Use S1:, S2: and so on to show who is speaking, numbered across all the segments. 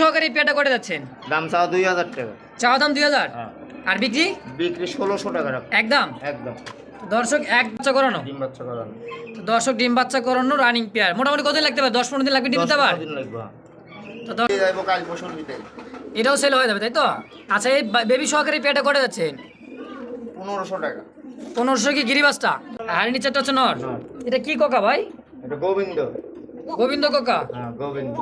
S1: সহকারে পেয়ারটা করে যাচ্ছেন?
S2: দাম চাওয়া দুই হাজার টাকা।
S1: চাওয়া দাম দুই হাজার?
S2: হ্যাঁ।
S1: আর বিক্রি?
S2: বিক্রি ষোলোশো টাকা
S1: একদম?
S2: একদম।
S1: দর্শক এক বাচ্চা করানো?
S2: ডিম বাচ্চা করানো।
S1: তো দর্শক ডিম বাচ্চা করানো রানিং পেয়ার মোটামুটি কতদিন লাগতে পারে? দশ পনেরো দিন লাগবে ডিম দিতে
S2: লাগবে হ্যাঁ।
S1: এটাও সেল হয়ে যাবে তাই তো? আচ্ছা এই বেবি সহকারে পেয়ারটা করে যাচ্ছেন?
S2: পনেরোশো টাকা।
S1: পনেরোশো কি গিরিবাসটা? আর নিচেরটা হচ্ছে নর?
S2: নর।
S1: এটা কি কোকা ভাই?
S2: এটা গোবিন্দ।
S1: গোবিন্দ কোকা?
S2: হ্যাঁ গোবিন্দ।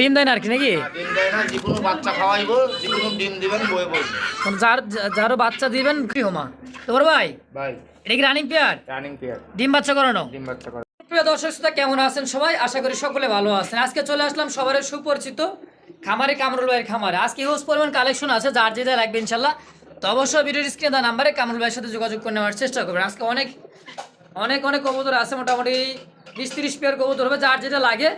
S1: ডিম দেয় না আর কি নাকি?
S2: বাচ্চা দিবেন
S1: যারও বাচ্চা কি হোমা? তোর ভাই
S2: ভাই।
S1: এটা কি রানিং পেয়ার ডিম বাচ্চা করানো?
S2: ডিম বাচ্চা করা
S1: প্রিয় দর্শক শ্রোতা কেমন আছেন সবাই? আশা করি সকলে ভালো আছেন। আজকে চলে আসলাম সবার সুপরিচিত খামারে কামরুল ভাইয়ের খামারে। আজকে হিউজ পরিমাণ কালেকশন আছে যার যেটা লাগবে ইনশাল্লাহ। তো অবশ্যই ভিডিওর স্ক্রিনে দেওয়া নাম্বারে কামরুল ভাইয়ের সাথে যোগাযোগ করে নেওয়ার চেষ্টা করবেন। আজকে অনেক অনেক অনেক কবুতর আছে মোটামুটি। বিশ তিরিশ পেয়ার কবুতর হবে যার যেটা লাগে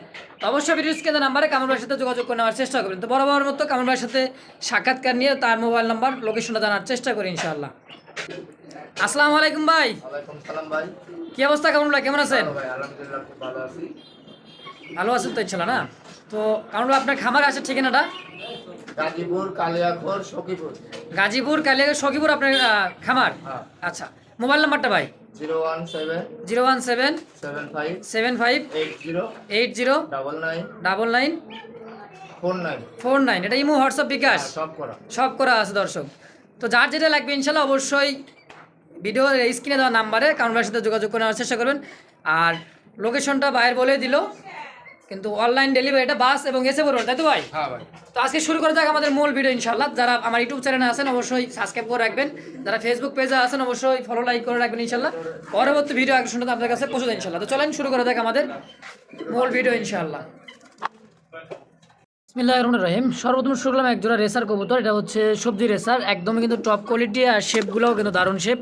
S1: অবশ্যই ভিডিও স্ক্রিনে নাম্বারে কামরুল ভাইয়ের সাথে যোগাযোগ করে নেওয়ার চেষ্টা করবেন। তো বড় বড় মতো কামরুল ভাইয়ের সাথে সাক্ষাৎকার নিয়ে তার মোবাইল নাম্বার লোকেশনটা জানার চেষ্টা করি ইনশাল্লাহ আসসালামু আলাইকুম ভাই।
S2: ভাই।
S1: কি অবস্থা কামরুল ভাই কেমন আছেন?
S2: ভালো
S1: আছেন তো ইনশাল্লাহ না? তো কারণ আপনার খামার আছে ঠিকানাটা?
S2: গাজীপুর কালিয়াখোর সখীপুর।
S1: গাজীপুর কালিয়া সখীপুর আপনার খামার?
S2: হ্যাঁ।
S1: আচ্ছা মোবাইল নাম্বারটা ভাই।
S2: Zero one seven
S1: zero one seven
S2: seven five
S1: seven five
S2: eight zero
S1: eight zero
S2: double nine
S1: double nine
S2: four nine
S1: four nine এটা ইমো হোয়াটসঅ্যাপ বিকাশ?
S2: সব করা।
S1: সব করা আছে দর্শক। তো যার যেটা লাগবে ইনশাল্লাহ অবশ্যই ভিডিও স্ক্রিনে দেওয়া নাম্বারে কাউন্টারের সাথে যোগাযোগ করে নেওয়ার চেষ্টা করবেন। আর লোকেশনটা বাইরে বলে দিল। কিন্তু অনলাইন ডেলিভারিটা বাস এবং এসে পড়বে তাই তো ভাই?
S2: হ্যাঁ
S1: তো আজকে শুরু করে যাক আমাদের মূল ভিডিও ইনশাল্লাহ যারা আমার ইউটিউব চ্যানেলে আছেন অবশ্যই সাবস্ক্রাইব করে রাখবেন। যারা ফেসবুক পেজে আছেন অবশ্যই ফলো লাইক করে রাখবেন ইনশাল্লাহ পরবর্তী ভিডিও আকর্ষণটা আপনাদের কাছে পৌঁছে দেয় ইনশাল্লাহ তো চলেন শুরু করে যাক আমাদের মূল ভিডিও ইনশাল্লাহ বিসমিল্লাহির রহমানির রহিম। সর্বপ্রথম শুরু করলাম এক জোড়া রেসার কবুতর। এটা হচ্ছে সবজি রেসার একদমই কিন্তু টপ কোয়ালিটি আর শেপগুলোও কিন্তু দারুণ শেপ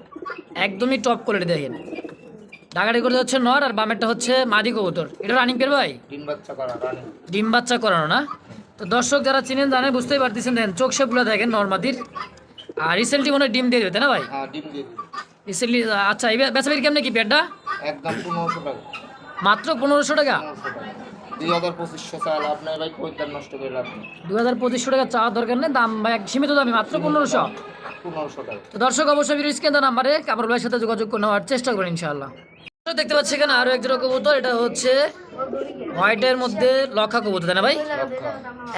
S1: একদমই টপ কোয়ালিটি দেখেন। ডাকাটি করে হচ্ছে নর আর বামেরটা হচ্ছে মাদি কবুতর। এটা রানিং পের ভাই?
S2: ডিম বাচ্চা করা
S1: ডিম বাচ্চা করানো না? তো দর্শক যারা চিনেন জানেন বুঝতেই পারতেছেন দেখেন চোখ শেপগুলো দেখেন নর্মাদির আর রিসেন্টলি মনে হয় ডিম দিয়ে দেবে তাই না ভাই?
S2: হ্যাঁ
S1: রিসেন্টলি আচ্ছা এই বেচাবির কেমনে কি পেটটা?
S2: একদম পনেরোশো টাকা।
S1: মাত্র পনেরোশো টাকা?
S2: দুই হাজার পঁচিশশো চাল আপনার ভাই পঁয়তার নষ্ট করে লাভ নেই।
S1: দু হাজার পঁচিশশো টাকা চাওয়ার দরকার নেই দাম ভাই এক সীমিত দামি মাত্র পনেরোশো।
S2: পনেরোশো টাকা।
S1: তো দর্শক অবশ্যই ভিডিও স্ক্রিন নাম্বারে কাপড় ভাইয়ের সাথে যোগাযোগ করে নেওয়ার চেষ্টা করেন ইনশাআল্লাহ। দেখতে পাচ্ছি এখানে আরও একজোড়া কবুতর এটা হচ্ছে হোয়াইটের মধ্যে লক্ষা কবুতর তাই না ভাই?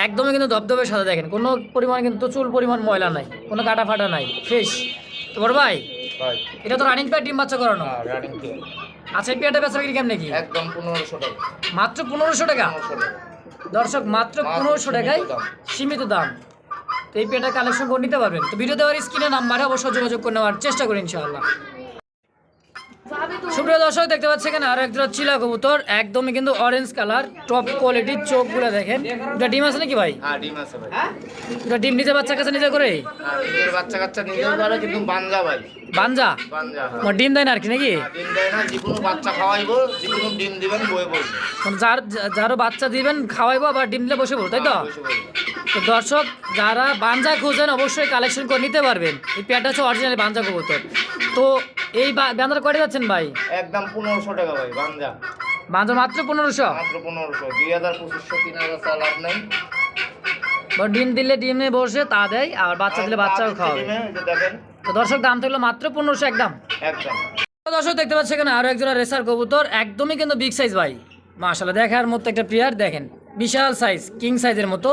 S1: একদমই কিন্তু ধবধবে সাদা দেখেন কোনো পরিমাণ কিন্তু চুল পরিমাণ ময়লা নাই কোনো কাটা ফাটা নাই ফ্রেশ তো বড় ভাই এটা তো রানিং প্যাড ডিম বাচ্চা করানো।
S2: হ্যাঁ রানিং
S1: আচ্ছা এই পেয়ারটা বেচা বিক্রি কেমন নাকি
S2: একদম পনেরোশো টাকা।
S1: মাত্র পনেরোশো টাকা? দর্শক মাত্র
S2: মাত্র
S1: পনেরোশো টাকায় সীমিত দাম। তো এই পেয়ারটা কালেকশন করে নিতে পারবেন। তো ভিডিও দেওয়ার স্ক্রিনে নাম্বারে অবশ্যই যোগাযোগ করে নেওয়ার চেষ্টা করি ইনশাআল্লাহ। সুপ্রিয় দর্শক দেখতে পাচ্ছি এখানে আরও একজন চিলা কবুতর একদমই কিন্তু অরেঞ্জ কালার টপ কোয়ালিটির চোখগুলো দেখেন। এটা ডিম আছে নাকি ভাই?
S2: হ্যাঁ ডিম আছে ভাই।
S1: এটা ডিম নিতে বাচ্চার কাছে নিতে করে
S2: নিজের বাচ্চা কাচ্চা নিজের পারে কিন্তু বাঞ্জা ভাই।
S1: বাঞ্জা?
S2: হ্যাঁ।
S1: ডিম দেয় না আর কি নাকি?
S2: বাচ্চা
S1: যার যারও বাচ্চা দিবেন খাওয়াইবো আবার ডিম দিলে বসে পড়ব তাই তো? তো দর্শক যারা বাঞ্জা খুঁজেন অবশ্যই কালেকশন করে নিতে পারবেন। এই পেয়ারটা হচ্ছে অরিজিনাল বাঞ্জা কবুতর। তো এই বান্দার কয়টা যাচ্ছেন ভাই?
S2: একদম পনেরোশো টাকা ভাই বাঞ্জা
S1: বাঞ্জা মাত্র পনেরোশো?
S2: মাত্র পনেরোশো দুই হাজার পঁচিশশো তিন হাজার চাল লাভ নেই।
S1: ডিম দিলে ডিমে বসে তা দেয় আর বাচ্চা দিলে বাচ্চাও খাওয়াবে।
S2: ডিমে, এই যে দেখেন।
S1: তো দর্শক দাম থাকল মাত্র পনেরোশো একদম।
S2: একদম।
S1: দর্শক দেখতে পাচ্ছি এখানে আরও একজোড়া রেসার কবুতর একদমই কিন্তু বিগ সাইজ ভাই। মাশাল্লাহ দেখার মতো একটা প্লেয়ার দেখেন। বিশাল সাইজ কিং সাইজের মতো।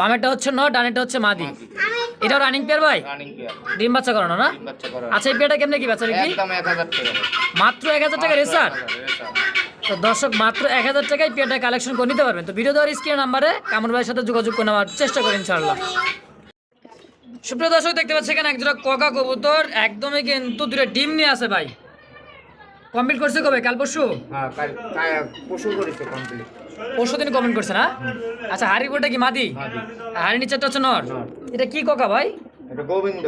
S1: বামেরটা হচ্ছে ন ডানেরটা হচ্ছে মাদি। এটাও রানিং পেয়ার ভাই?
S2: রানিং পেয়ার
S1: ডিম বাচ্চা করানো না?
S2: ডিম বাচ্চা করা
S1: আচ্ছা এই পেয়ারটা কেমনে কি বাচ্চা কি
S2: একদম এক হাজার টাকা।
S1: মাত্র এক হাজার টাকা রেসার। তো দর্শক মাত্র এক হাজার টাকায় পেয়ারটা কালেকশন করে নিতে পারবেন। তো ভিডিও দেওয়ার স্ক্রিন নাম্বারে কামর ভাইয়ের সাথে যোগাযোগ করে নেওয়ার চেষ্টা করেন ইনশাআল্লাহ। সুপ্রিয় দর্শক দেখতে পাচ্ছি এখানে একজোড়া কোকা কবুতর। একদমই কিন্তু দুটো ডিম নিয়ে আছে ভাই। কমপ্লিট করছে কবে? কাল পরশু?
S2: হ্যাঁ কাল- পশু করেছে কমপ্লিট
S1: পরশু দিন কমেন্ট করছে না? আচ্ছা হাড়ি বোটা কি মাদি? হাড়ি নিচেরটা হচ্ছে নর। এটা কি কোকা ভাই?
S2: এটা গোবিন্দ।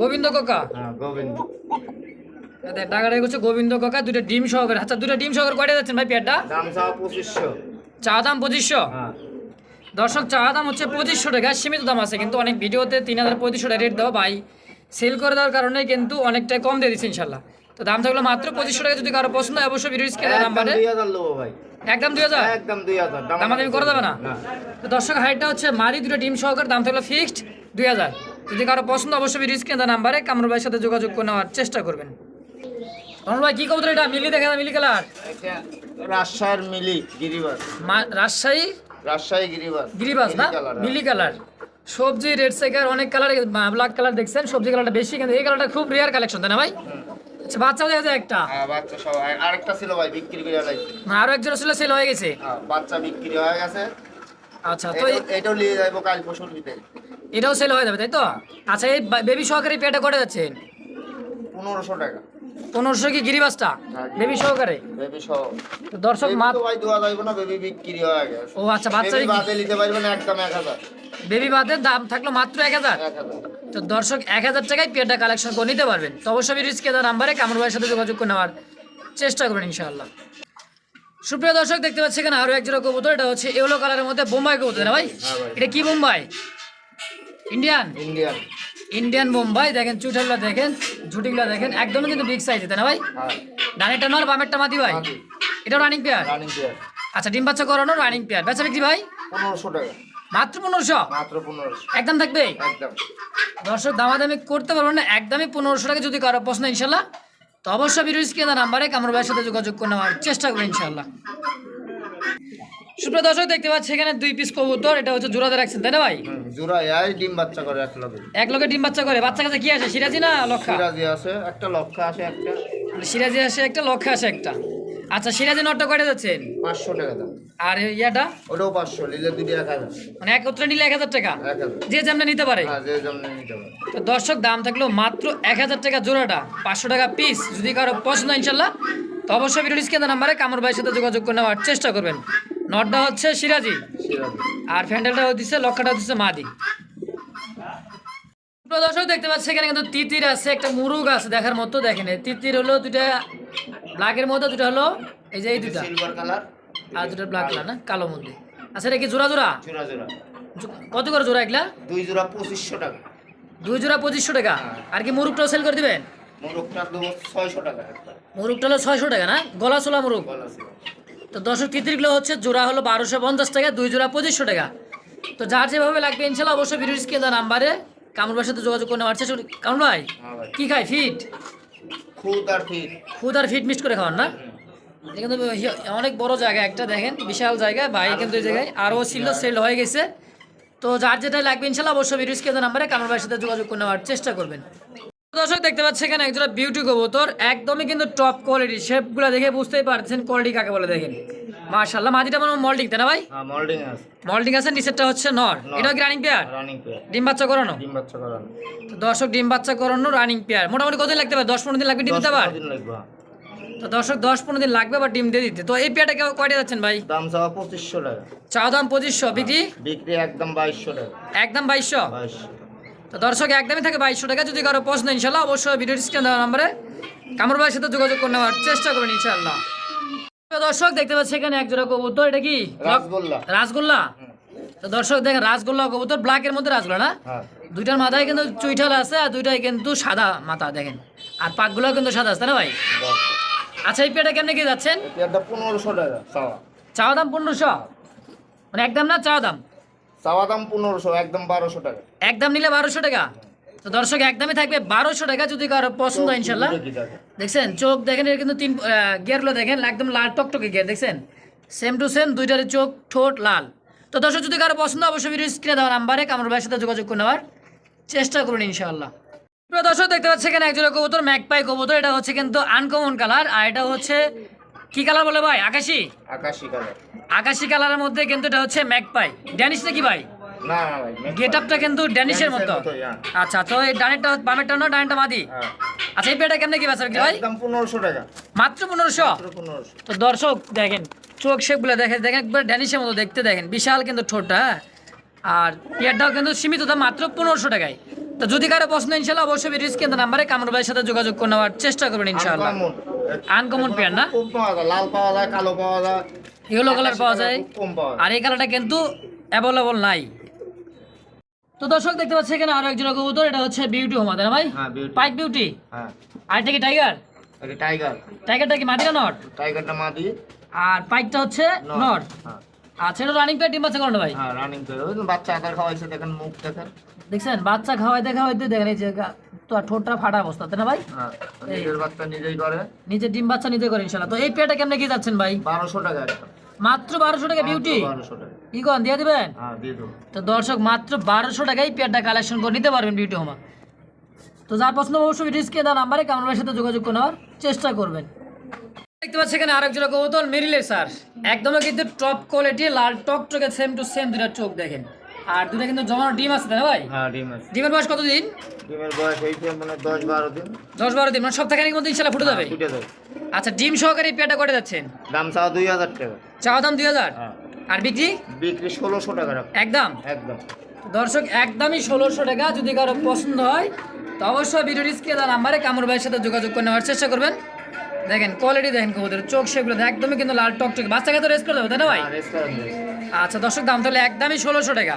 S1: গোবিন্দ কোকা?
S2: হ্যাঁ গোবিন্দ।
S1: টাকাটা হচ্ছে গোবিন্দ কোকা দুটো ডিম সহকারে। আচ্ছা দুটো ডিম সহকারে কয়টা যাচ্ছেন ভাই পেয়ারটা?
S2: দাম চাওয়া পঁচিশশো।
S1: চা দাম পঁচিশশো?
S2: হ্যাঁ।
S1: দর্শক চা দাম হচ্ছে পঁচিশশো টাকা সীমিত দাম আছে কিন্তু অনেক ভিডিওতে তিন হাজার পঁয়ত্রিশশো টাকা রেট দেওয়া ভাই। সেল করে দেওয়ার কারণে কিন্তু অনেকটা কম দিয়ে দিচ্ছে ইনশাল্লাহ। তো দাম থাকল মাত্র পঁচিশশো টাকা যদি কারও পছন্দ হয় অবশ্যই ভিডিও স্ক্রিনে নাম্বারে একদম দুই হাজার
S2: একদম দুই হাজার?
S1: দামাদামি করে দেবে না? তো দর্শক হাইটটা হচ্ছে মারি দুটো ডিম সহকার দাম থাকল ফিক্সড দুই হাজার। যদি কারও পছন্দ অবশ্যই ভিডিও স্ক্রিনে নাম্বারে কামরুল ভাইয়ের সাথে যোগাযোগ করে নেওয়ার চেষ্টা করবেন। কামরুল ভাই কি কবুতর এটা? মিলি দেখা যায় মিলি কালার।
S2: রাজশাহীর মিলি গিরিবাস।
S1: রাজশাহী?
S2: রাজশাহী গিরিবাস।
S1: গিরিবাস না?
S2: মিলি কালার, হ্যাঁ।
S1: মিলি কালার। সবজি রেড সেকার অনেক কালার ব্ল্যাক কালার দেখছেন সবজি কালারটা বেশি কিন্তু এই কালারটা খুব রেয়ার কালেকশন তাই না ভাই? আচ্ছা যায় একটা?
S2: হ্যাঁ বাচ্চা সব আরেকটা ছিল ভাই বিক্রি করে
S1: আরও একজন ছিল সেল হয়ে গেছে?
S2: হ্যাঁ বাচ্চা বিক্রি হয়ে গেছে।
S1: আচ্ছা তো
S2: এটাও- নিয়ে যাব কাল পরশুর ভিতরে
S1: এটাও সেল হয়ে যাবে তাই তো? আচ্ছা এই বেবি সহকারে পেটা করে যাচ্ছেন
S2: পনেরোশো টাকা।
S1: পনেরোশো কি গিরিবাসটা?
S2: হ্যাঁ,
S1: বেবি সহকারে?
S2: বেবি সহ
S1: দর্শক মা
S2: তো ভাই দেওয়া যাইব না বেবি বিক্রি হয়ে গেছে।
S1: ও আচ্ছা বাচ্চা
S2: বেবি বাদে নিতে পারবেন একদম এক হাজার।
S1: বেবি বাদের দাম থাকল মাত্র এক হাজার?
S2: এক হাজার।
S1: তো দর্শক এক হাজার টাকায় পেয়ারটা কালেকশন করে নিতে পারবেন। তো অবশ্যই রিস্কে দেওয়ার নাম্বারে কামরুল ভাইয়ের সাথে যোগাযোগ করে নেওয়ার চেষ্টা করবেন ইনশাআল্লাহ। সুপ্রিয় দর্শক দেখতে পাচ্ছি এখানে আরও এক জোড়া কবুতর এটা হচ্ছে ইয়েলো কালারের মধ্যে বোম্বাই কবুতর না ভাই?
S2: হ্যাঁ
S1: এটা কি Bombay? Indian
S2: Indian
S1: Indian Bombay দেখেন চুটাগুলো দেখেন ঝুটিগুলো দেখেন একদমই কিন্তু বিগ সাইজ তাই না ভাই?
S2: হ্যাঁ।
S1: ডানেরটা নর বামেরটা মাদি ভাই। এটা রানিং পেয়ার
S2: রানিং পেয়ার
S1: আচ্ছা ডিম বাচ্চা করানো রানিং পেয়ার বেচা বিক্রি ভাই?
S2: পনেরোশো টাকা।
S1: মাত্র পনেরোশো?
S2: মাত্র পনেরোশো।
S1: একদম থাকবে?
S2: একদম।
S1: দর্শক দামাদামি করতে পারবেন না একদমই পনেরোশো টাকা যদি কারও পছন্দ ইনশাল্লাহ। তো অবশ্যই নাম্বারে কামর ভাইয়ের সাথে যোগাযোগ করে নেওয়ার চেষ্টা ইনশাল্লাহ। সুপ্রিয় দর্শক দেখতে পাচ্ছি এখানে দুই পিস কবুতর এটা হচ্ছে জোড়াতে রাখছেন তাই না ভাই?
S2: হুম, জোড়া এই ডিম বাচ্চা করে এক লগে।
S1: এক লোকে ডিম বাচ্চা করে বাচ্চা কাছে কি আছে সিরাজি না লক্ষা?
S2: সিরাজি আছে একটা লক্ষ্য আছে একটা।
S1: সিরাজি আসে একটা লক্ষা আসে একটা। আচ্ছা সিরাজি নটটা কয়টা যাচ্ছেন?
S2: পাঁচশো টাকা দাম।
S1: আর ইয়াটা?
S2: ওটাও পাঁচশো নিলে দুটি এক হাজার।
S1: মানে একত্রে নিলে এক হাজার টাকা?
S2: এক হাজার।
S1: যে যেমন নিতে পারে।
S2: হ্যাঁ যে জন্য নিতে পারে।
S1: তো দর্শক দাম থাকল মাত্র এক হাজার টাকা জোড়াটা। পাঁচশো টাকা পিস যদি কারও পছন্দ ইনশাল্লাহ তো অবশ্যই ভিডিও স্ক্রিনে নাম্বারে কামর ভাইয়ের সাথে যোগাযোগ করে নেওয়ার চেষ্টা করবেন। নটটা হচ্ছে সিরাজি। আর ফ্যান্ডেলটা হচ্ছে লক্ষাটা হচ্ছে মাদি। দর্শক দেখতে পাচ্ছি এখানে কিন্তু তিতির আছে একটা মুরুগ আছে দেখার মতো দেখেন। তিতির হলো দুটা ব্ল্যাকের মধ্যে দুটা হলো এই যে এই দুটা
S2: সিলভার কালার
S1: আর দুটা ব্ল্যাক কালার না কালো মধ্যে আচ্ছা এটা কি জোড়া জোড়া?
S2: জোড়া জোড়া।
S1: কত করে জোড়া এগুলা?
S2: দুই জোড়া পঁচিশশো টাকা।
S1: দুই জোড়া পঁচিশশো টাকা। আর কি মুরুগটাও সেল করে দিবেন?
S2: মোরগটা দেবো ছয়শো টাকা একটা
S1: হলো ছয়শো টাকা না? গলা
S2: গলা ছিল
S1: তো দর্শক তিতিরগুলো হচ্ছে জোড়া হলো বারোশো পঞ্চাশ টাকা দুই জোড়া পঁচিশশো টাকা। তো যার যেভাবে লাগবে ইনশাল্লাহ অবশ্যই ভিডিও স্ক্রিনে নাম্বারে কামরুল ভাইয়ের সাথে যোগাযোগ করে নেওয়ার চেষ্টা কামরুল ভাই
S2: হ্যাঁ
S1: কি খায়? ফিট
S2: খুদ আর ফিট।
S1: খুদ আর ফিট মিক্সড করে খাওয়ান না? এটা কিন্তু অনেক বড় জায়গা একটা দেখেন বিশাল জায়গা ভাই কিন্তু এই জায়গায় আরও ছিল সেল হয়ে গেছে। তো যার যেটা লাগবে ইনশাল্লাহ অবশ্যই ভিডিও স্ক্রিনে নাম্বারে কামরুল ভাইয়ের সাথে যোগাযোগ করে নেওয়ার চেষ্টা করবেন। দর্শক দেখতে পাচ্ছি এখানে একজোড়া বিউটি কবুতর একদমই কিন্তু টপ কোয়ালিটি শেপগুলো দেখে বুঝতেই পারছেন কোয়ালিটি কাকে বলে দেখেন। মাশাল্লাহ মাটিটা মনে মল্টিং তাই না ভাই?
S2: হ্যাঁ মোল্ডিং আছে।
S1: মল্টিং আছে নিচেরটা হচ্ছে নর। এটাও কি রানিং পেয়ার
S2: রানিং পেয়ার
S1: ডিম বাচ্চা করানো?
S2: ডিম বাচ্চা করানো।
S1: তো দর্শক ডিম বাচ্চা করানো রানিং পেয়ার মোটামুটি কতদিন লাগতে পারে? দশ পনেরো দিন লাগবে ডিম দিতে পার
S2: দিন লাগবে হ্যাঁ।
S1: তো দর্শক দশ পনেরো দিন লাগবে বা ডিম দিয়ে দিতে। তো এই পেয়ারটা কেউ কয়টা যাচ্ছেন ভাই?
S2: দাম চাওয়া পঁচিশশো টাকা।
S1: চা দাম পঁচিশশো বিক্রি?
S2: বিক্রি একদম বাইশশো টাকা।
S1: একদম বাইশশো? তো দর্শক একদমই থাকে বাইশশো টাকা। যদি কারও পছন্দ ইনশাল্লাহ অবশ্যই ভিডিও স্ক্রিন দেওয়া নম্বরে কামর ভাইয়ের সাথে যোগাযোগ করে নেওয়ার চেষ্টা করবেন ইনশাল্লাহ। দর্শক দেখতে পাচ্ছি এখানে এক জোড়া কবুতর এটা কি?
S2: রাসগোল্লা।
S1: রাসগোল্লা? তো দর্শক দেখেন রাসগোল্লা কবুতর ব্ল্যাকের মধ্যে রাসগোল্লা না?
S2: হ্যাঁ।
S1: দুইটার মাথায় কিন্তু চুইঠাল আছে আর দুইটাই কিন্তু সাদা মাথা দেখেন। আর পাকগুলো কিন্তু সাদা আছে না ভাই? আচ্ছা এই পেটা কেমনে কি যাচ্ছেন?
S2: পেয়ারটা পনেরোশো টাকা চাওয়া।
S1: চাওয়া দাম পনেরোশো? মানে একদম না চাওয়া দাম?
S2: চাওয়া দাম পনেরোশো একদম বারোশো টাকা।
S1: একদম নিলে বারোশো টাকা? তো দর্শক একদমই থাকবে বারোশো টাকা যদি কারও পছন্দ হয় ইনশাল্লাহ দেখছেন চোখ দেখেন এর কিন্তু তিন গিয়ারগুলো দেখেন একদম লাল টকটকে গিয়ার দেখছেন? সেম টু সেম দুইটার চোখ ঠোঁট লাল। তো দর্শক যদি কারও পছন্দ অবশ্যই ভিডিও স্ক্রিনে দেওয়া নাম্বারে কামর ভাইয়ের সাথে যোগাযোগ করে নেওয়ার চেষ্টা করুন ইনশাআল্লাহ। প্রিয় দর্শক দেখতে পাচ্ছি এখানে একজোড়া কবুতর ম্যাকপাই কবুতর। এটা হচ্ছে কিন্তু আনকমন কালার আর এটা হচ্ছে কি কালার বলে ভাই? আকাশি?
S2: আকাশি কালার
S1: আকাশি কালারের মধ্যে কিন্তু এটা হচ্ছে ম্যাকপাই ড্যানিশ নাকি ভাই?
S2: না না ভাই
S1: গেট আপটা কিন্তু ড্যানিশের মতো। আচ্ছা তো এই ডানেরটা বামেরটা না ডানেরটা মাদি?
S2: হ্যাঁ।
S1: আচ্ছা এই পেটা কেমনে কি বেচা বিক্রি ভাই
S2: একদম টাকা।
S1: মাত্র তো দর্শক দেখেন চোখ শেপগুলো দেখেন দেখেন একবার ড্যানিশের মতো দেখতে দেখেন। বিশাল কিন্তু ঠোঁটটা হ্যাঁ। আর পেয়ারটাও কিন্তু সীমিত দাম মাত্র পনেরোশো টাকায়। তো যদি কারও পছন্দ ইনশাল্লাহ অবশ্যই ভিডিও স্ক্রিন নাম্বারে কামর ভাইয়ের সাথে যোগাযোগ করে নেওয়ার চেষ্টা করবেন ইনশাআল্লাহ।
S2: আনকমন।
S1: পেয়ার না?
S2: কম পাওয়া যায় লাল পাওয়া যায় কালো পাওয়া যায়।
S1: ইয়েলো কালার পাওয়া যায়। আর এই কালারটা কিন্তু অ্যাভেলেবল নাই। তো দর্শক দেখতে পাচ্ছি এখানে আরও একজন কবুতর এটা হচ্ছে বিউটি হোমা তাই না ভাই?
S2: হ্যাঁ বিউটি
S1: পাইক বিউটি
S2: হ্যাঁ।
S1: আর এটা কি টাইগার
S2: টাইগার
S1: টাইগারটা কি মাদিরা নট
S2: টাইগারটা মাদি।
S1: আর পাইকটা হচ্ছে নট
S2: হ্যাঁ।
S1: আচ্ছা এটা রানিং পেয়ার ডিম বাচ্চা করানো ভাই?
S2: হ্যাঁ রানিং ওই বাচ্চা আদার খাওয়াইছে দেখেন মুখ দেখেন।
S1: দেখছেন? বাচ্চা খাওয়াই দেখা হইতে দেখেন এই যে তো ঠোঁটটা ফাটা অবস্থা তাই না ভাই?
S2: হ্যাঁ নিজের বাচ্চা নিজেই করে।
S1: নিজে ডিম বাচ্চা নিজে করে ইনশাল্লাহ তো এই পেয়ারটা কেমনে কি যাচ্ছেন ভাই?
S2: বারোশো টাকা
S1: মাত্র বারোশো টাকা বিউটি
S2: টাকা।
S1: কি কন দিয়ে দিবেন?
S2: হ্যাঁ দিয়ে দেবো।
S1: তো দর্শক মাত্র বারোশো টাকায় পেয়ারটা কালেকশন করে নিতে পারবেন বিউটি হোমা তো যার পছন্দ অবশ্যই রিস্কে দেওয়া নাম্বারে কামরার সাথে যোগাযোগ করে নেওয়ার চেষ্টা করবেন। দেখতে পাচ্ছি এখানে আরেকজন জোড়া কবুতর মেরিলের স্যার একদমই কিন্তু টপ কোয়ালিটি লাল টক টকে সেম টু সেম দুটা চোখ দেখেন। আর দুটা কিন্তু জমানো ডিম আছে তাই ভাই?
S2: হ্যাঁ ডিম আছে।
S1: ডিমের বয়স কতদিন?
S2: ডিমের বয়স হয়েছে মানে দশ বারো দিন।
S1: দশ বারো দিন মানে সপ্তাহখানিক মধ্যে ইনশাল্লাহ ফুটে যাবে?
S2: ফুটে যাবে।
S1: আচ্ছা ডিম সহকারে এই পেয়ারটা করে যাচ্ছেন?
S2: দাম দুই হাজার টাকা।
S1: চাওয়া দাম দুই হাজার?
S2: হ্যাঁ।
S1: আর বিক্রি?
S2: বিক্রি ষোলোশো টাকা রাখ
S1: একদম?
S2: একদম।
S1: দর্শক একদমই ষোলোশো টাকা যদি কারও পছন্দ হয় তো অবশ্যই ভিডিও স্ক্রিনে দেওয়া নাম্বারে কামর ভাইয়ের সাথে যোগাযোগ করে নেওয়ার চেষ্টা করবেন। দেখেন কোয়ালিটি দেখেন কবুতর চোখ সেগুলো একদমই কিন্তু লাল টক টক বাচ্চাকে তো রেস্ট করে দেবে তাই না ভাই?
S2: রেস্ট করেন দিয়েছে।
S1: আচ্ছা দর্শক দাম তাহলে একদমই ষোলোশো টাকা।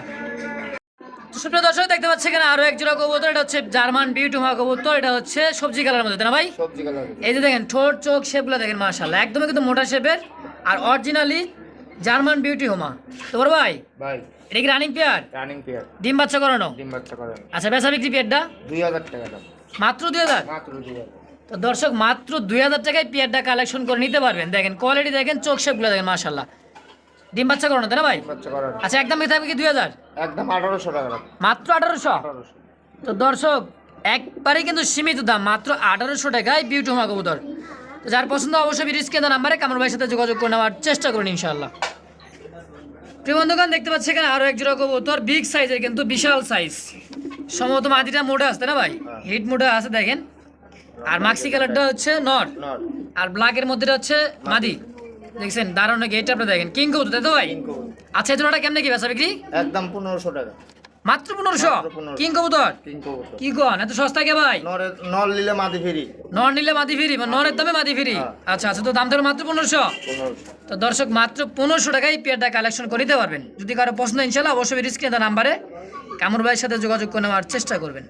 S1: সুপ্রিয় দর্শক দেখতে পাচ্ছি এখানে আরও এক জোড়া কবুতর এটা হচ্ছে জার্মান বিউটি মা কবুতর এটা হচ্ছে সবজি কালার মধ্যে না ভাই?
S2: সবজি কালার
S1: এই যে দেখেন ঠোঁট চোখ শেপগুলো দেখেন মার্শাল্লাহ একদমই কিন্তু মোটা শেপের আর অরিজিনালি জার্মান বিউটি হোমা তো বড় ভাই
S2: ভাই।
S1: এটা কি রানিং পেয়ার
S2: রানিং পেয়ার
S1: ডিম বাচ্চা করানো?
S2: ডিম বাচ্চা করেন।
S1: আচ্ছা বেচা বিক্রি পেয়ারটা?
S2: দুই হাজার টাকা দাম।
S1: মাত্র দুই হাজার?
S2: মাত্র দুই হাজার।
S1: তো দর্শক মাত্র দুই হাজার টাকায় পেয়ারটা কালেকশন করে নিতে পারবেন। দেখেন কোয়ালিটি দেখেন চোখ শেপগুলো দেখেন মার্শাল্লাহ ডিম বাচ্চা করানো তাই না ভাই? আচ্ছা একদম থাকবে কি দুই হাজার?
S2: একদম আঠারোশো টাকা
S1: মাত্র আঠারোশো? তো দর্শক একবারে কিন্তু সীমিত দাম মাত্র আঠারোশো টাকায় বিউটি হোমা কবুতর। তো যার পছন্দ অবশ্যই বিরিজকে দেওয়া নাম্বারে কামর ভাইয়ের সাথে যোগাযোগ করে নেওয়ার চেষ্টা করুন ইনশাল্লাহ প্রিয় বন্ধুগণ দেখতে পাচ্ছি এখানে আরও এক জোড়া কবুতর বিগ সাইজের কিন্তু বিশাল সাইজ সম্ভবত মাটিটা মোটা আছে না ভাই? হিট মোটা আছে দেখেন। আর মাক্সি কালারটা হচ্ছে নট
S2: নট
S1: আর ব্ল্যাকের মধ্যে হচ্ছে মাদি। দেখছেন দারুণ গেটটা আপনি দেখেন। কিং কবুতর তাই তো ভাই? আচ্ছা এই জোড়াটা কেমনে কি বেচা বিক্রি?
S2: একদম পনেরোশো টাকা।
S1: মাত্র পনেরোশো?
S2: 1500
S1: কিং কবুতর
S2: কিং
S1: কন এত সস্তা কে ভাই?
S2: নরে নর নিলে মাদি ফেরি।
S1: নন নিলে মাদি ফিরি মানে ননের দামে মাদি ফিরি?
S2: হ্যাঁ।
S1: আচ্ছা আচ্ছা তো দাম ধরে মাত্র পনেরোশো।
S2: পনেরোশো।
S1: তো দর্শক মাত্র পনেরোশো টাকায় পেয়ারটা কালেকশন করে দিতে পারবেন। যদি কারও পছন্দ ইনশাল্লাহ অবশ্যই রিস্কে নাম্বারে। কামর ভাইয়ের সাথে যোগাযোগ করে নেওয়ার চেষ্টা করবেন।